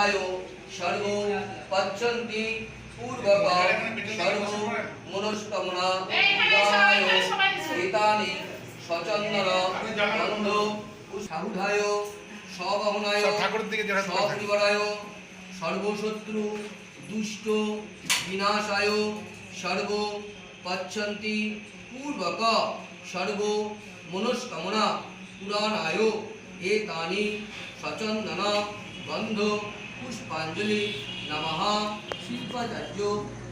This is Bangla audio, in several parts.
সাহুধায় সর্ব পচ্ছন্তি পূর্বক সর্ব মনস্কামনা পূরণায় এতানি সচন্দন গন্ধ সাহুধায় সবহনায়। সপরিবারায় সর্বশত্রু দুষ্ট বিনাশায় সর্ব পচ্ছন্তি পূর্বক সর্ব মনস্কামনা পুরাণায় এতানি সচন্দন গন্ধ পুষ্পাঞ্জলি নমঃ শিল্পাচার্য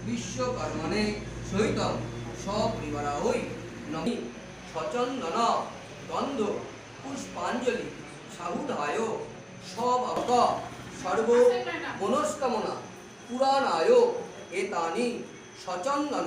বিশ্বকর্মণে সহিত সপরিবারায় নমি সচন্দন দ্বন্দ্ব পুষ্পাঞ্জলি সাহুধায় সবাক সর্ব মনস্কামনা পুরাণায় এতানি সচন্দন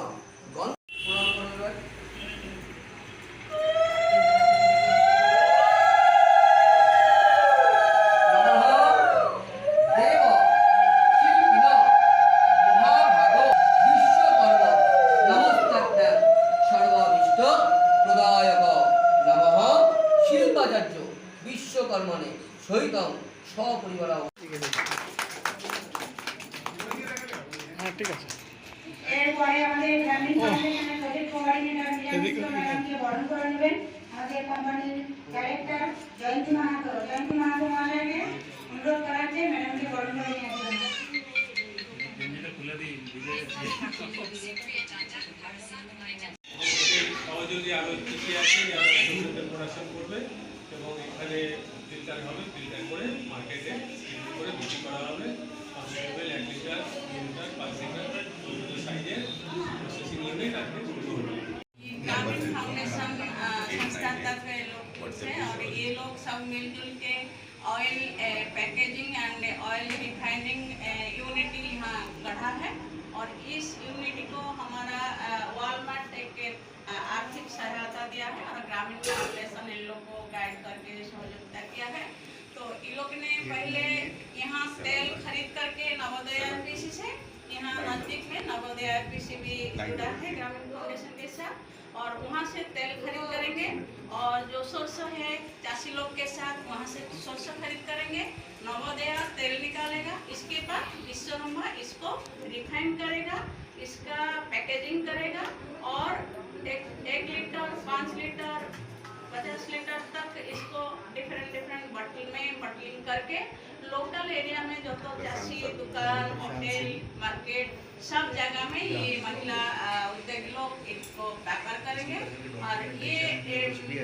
বিশ্বকর্মণে সহিতং সপরিবার হ্যাঁ ঠিক আছে। এরপরে আমাদের গ্রামীণ ফাউন্ডেশনের প্রজেক্ট কোঅর্ডিনেটর মিরামিত্র ম্যাডামকে বরণ করে নেবেন। আমাদের কোম্পানির ডাইরেক্টর জয়ন্তী মাহাতো। জয়ন্তী মাহাতো মহাশয়কে অনুরোধ করা হচ্ছে ম্যাডামকে বরণ করে নিয়ে আসবেন সহযোগী আরও চিঠি আছে যারা প্রোডাকশন করবে এবং এখানে ফিল্টার হবে ফিল্টার করে মার্কেটে বিক্রি করে বিক্রি করা হবে পাঁচশো এমএল এক লিটার দু লিটার পাঁচ লিটার বিভিন্ন সাইজের প্রসেসিং ইউনিট আর শুরু হবে ग्रामीण फाउंडेशन अ, संस्था तक लोग हैं और ये लोग सब मिलजुल के oil packaging and oil refining unit यहाँ गढ़ा है और इस यूनिट को हमारा वॉलमार्ट एक अ, आर्थिक सहायता दिया है और ग्रामीण फाउंडेशन इन लोग को तेल खरीद करके नवोदय आरपीसी से यहाँ नज़दीक में नवोदय आरपीसी भी जुड़ा है ग्रामीण फाउंडेशन के साथ। और वहाँ से तेल खरीद करेंगे। और जो सरसों है चासी लोग के साथ वहाँ से सरसों खरीद करेंगे। नवोदय तेल निकालेगा। इसके बाद विश्वकर्मा इसको रिफाइन करेगा। इसका पैकेजिंग करेगा। और एक एक लीटर पाँच लीटर पचास लीटर तक इसको डिफरेंट डिफरेंट बटल में बटलिंग करके लोकल एरिया में जो तो चासी दुकान होटल मार्केट सब जगह में ये महिला उद्योगी लोग इसको व्यापार करेंगे। और ये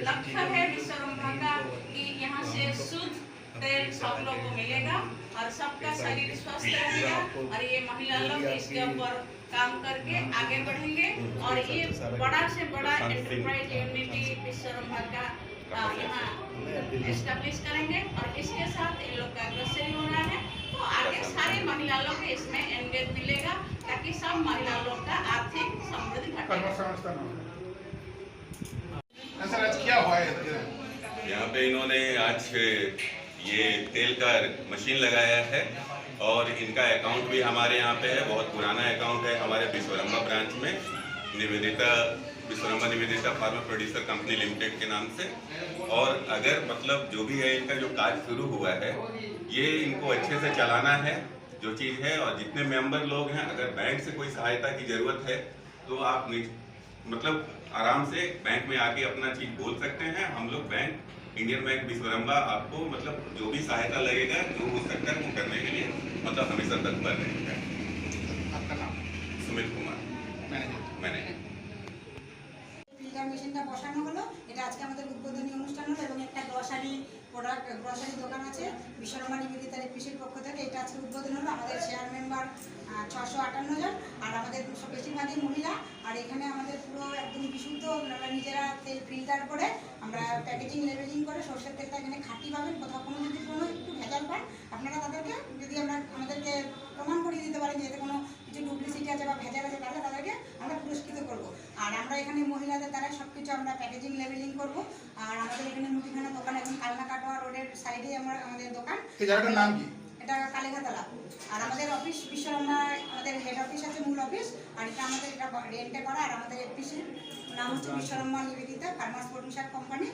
लक्ष्य है विश्वकर्मा का कि यहाँ से शुद्ध तेल सब लोग को मिलेगा और सबका शरीर स्वस्थ रहेगा और ये महिला लोग इसके ऊपर काम करके आगे बढ़ेंगे। और ये बड़ा से बड़ा एंटरप्राइज यूनिटी विश्वकर्मा का यहाँ एस्टेब्लिश करेंगे और इसके साथ इन लोग का हो रहा है। तो आगे अच्छा। महिला लोग इसमें एंगेज मिलेगा ताकि सब महिला लोग का आर्थिक समृद्धि यहाँ पे इन्होंने आज ये तेल का मशीन लगाया है और इनका अकाउंट भी हमारे यहाँ पे है बहुत पुराना अकाउंट है हमारे विश्वरम्मा ब्रांच में। Nivedita Biswarama Nivedita farmer producer company limited के नाम से। और अगर मतलब जो भी है इनका जो कार्य शुरू हुआ है ये इनको अच्छे से चलाना है जो चीज़ है। और जितने मेंबर लोग हैं अगर बैंक से कोई सहायता की ज़रूरत है तो आप मतलब आराम से बैंक में आके अपना चीज़ बोल सकते हैं। हम लोग बैंक इंडियन बैंक विश्वरम्बा आपको मतलब जो भी सहायता लगेगा जो हो सकता है वो करने के लिए मतलब हमेशा तत्पर रहेगा आपका नाम? सुमित कुमार। এটা আজকে আমাদের উদ্বোধনী অনুষ্ঠান হলো এবং একটা গ্রসারি প্রোডাক্ট গ্রসারি দোকান আছে বিশ্বরমা নিবেদিতার কৃষির পক্ষ থেকে। এটা আজকে উদ্বোধন হলো আমাদের শেয়ার মেম্বার ছশো আটান্ন জন, আর আমাদের বেশিরভাগই মহিলা। আর এখানে আমাদের পুরো একদম বিশুদ্ধ, আমরা নিজেরা তেল ফিল্টার করে, আমরা প্যাকেজিং লেবেলিং করে সর্ষের তেলটা এখানে খাঁটি পাবেন, কোথাও কোনো যদি কোনো একটু ভেজাল পান আপনারা তাদেরকে যদি আমরা আমাদেরকে প্রমাণ করিয়ে দিতে পারেন যে এতে কোনো কিছু ডুপ্লিসিটি আছে বা ভেজাল আছে তাহলে তাদেরকে আমরা পুরস্কৃত করব আর আমরা এখানে মহিলাদের দ্বারা সব কিছু আমরা প্যাকেজিং লেবেলিং করব। আর আমাদের এখানে মুদিখানা দোকান এখন কালনা কাটোয়া রোডের সাইডে আমরা আমাদের দোকান। নাম কি? এটা কালীঘাতলা আর আমাদের অফিস বিশ্বরমা আমাদের হেড অফিস আছে মূল অফিস আর এটা আমাদের এটা রেন্টে করা আর আমাদের এফপিসির নাম হচ্ছে Biswarama Nivedita farmers producer company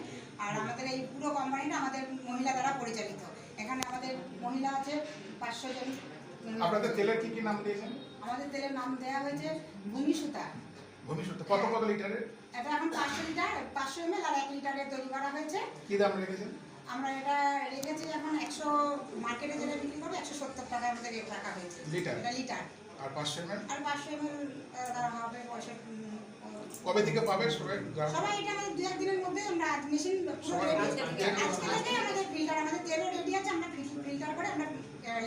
আর আমাদের এই পুরো কোম্পানিটা আমাদের মহিলা দ্বারা পরিচালিত। এখানে আমাদের মহিলা আছে পাঁচশো জন আপনাদের তেলের কি কি নাম দিয়েছেন? আমাদের তেলের নাম দেওয়া হয়েছে ভূমি সুতা। ভবিষ্যতে কত কত লিটারের? এটা এখন পাঁচশো লিটার পাঁচশো এমএল আর এক লিটারের তৈরি করা হয়েছে। কি দাম রেখেছেন? আমরা এটা রেখেছি এখন একশো মার্কেটে যেটা বিক্রি করে একশো সত্তর টাকা আমাদের রেট রাখা হয়েছে। লিটার? এটা লিটার। আর পাঁচশো আর পাঁচশো হবে কবে থেকে পাবে সবাই? সবাই এটা আমাদের দু একদিনের মধ্যে আমরা মেশিন আজকে থেকে আমাদের ফিল্টার আমাদের তেলও রেডি আছে আমরা ফিল্টার করে আমরা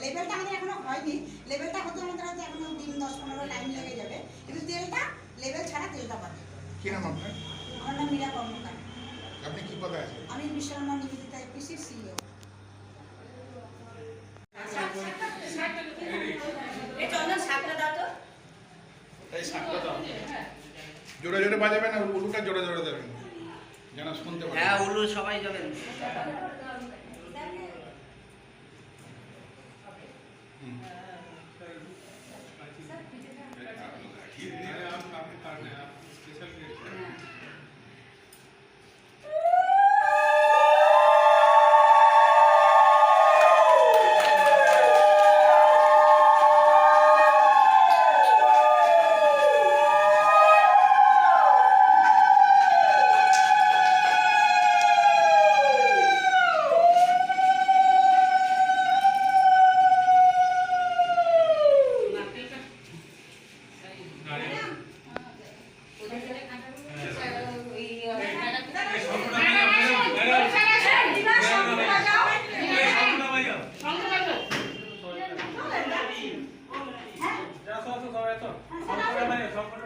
লেভেলটা আমাদের এখনও হয়নি। লেভেলটা হতে আমাদের হয়তো এখনও দিন দশ পনেরো টাইম লেগে যাবে। কিন্তু তেলটা লেভেল ছাড়া তেলটা পাবে। কি নাম আপনার? আমার নাম মীরা কর্মকার। আপনি কি পদে আছেন? আমি বিশ্বকর্মা নিবেদিতা এপিসির সিইও। জোরে জোরে বাজাবেন আর উলুটা জোরে জোরে দেবেন। যেন শুনতে পারে হ্যাঁ উলু সবাই যাবেন চেয়ারম্যান comfortable.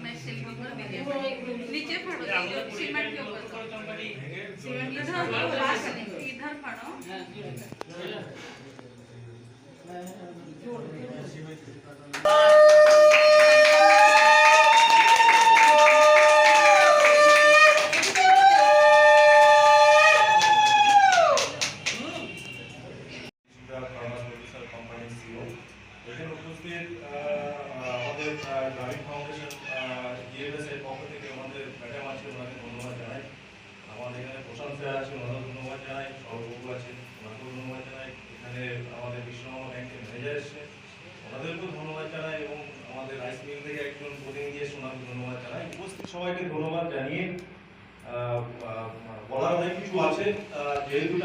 सिल्वर पर मिले नीचे फाड़ो सीमेंट के ऊपर इधर इधर फाड़ो। Thank you. আছেন জানাই আছেন ওনাকেও জানাই। এখানে আমাদের বিশ্বকর্মা ব্যাংকের ম্যানেজার এসেছে। ওনাদেরকেও ধন্যবাদ জানাই এবং আমাদের রাইস মিল থেকে একজন প্রতিনিধি এসে ওনাকে ধন্যবাদ জানাই। উপস্থিত সবাইকে ধন্যবাদ জানিয়ে বলার অনেক কিছু আছে। যেহেতু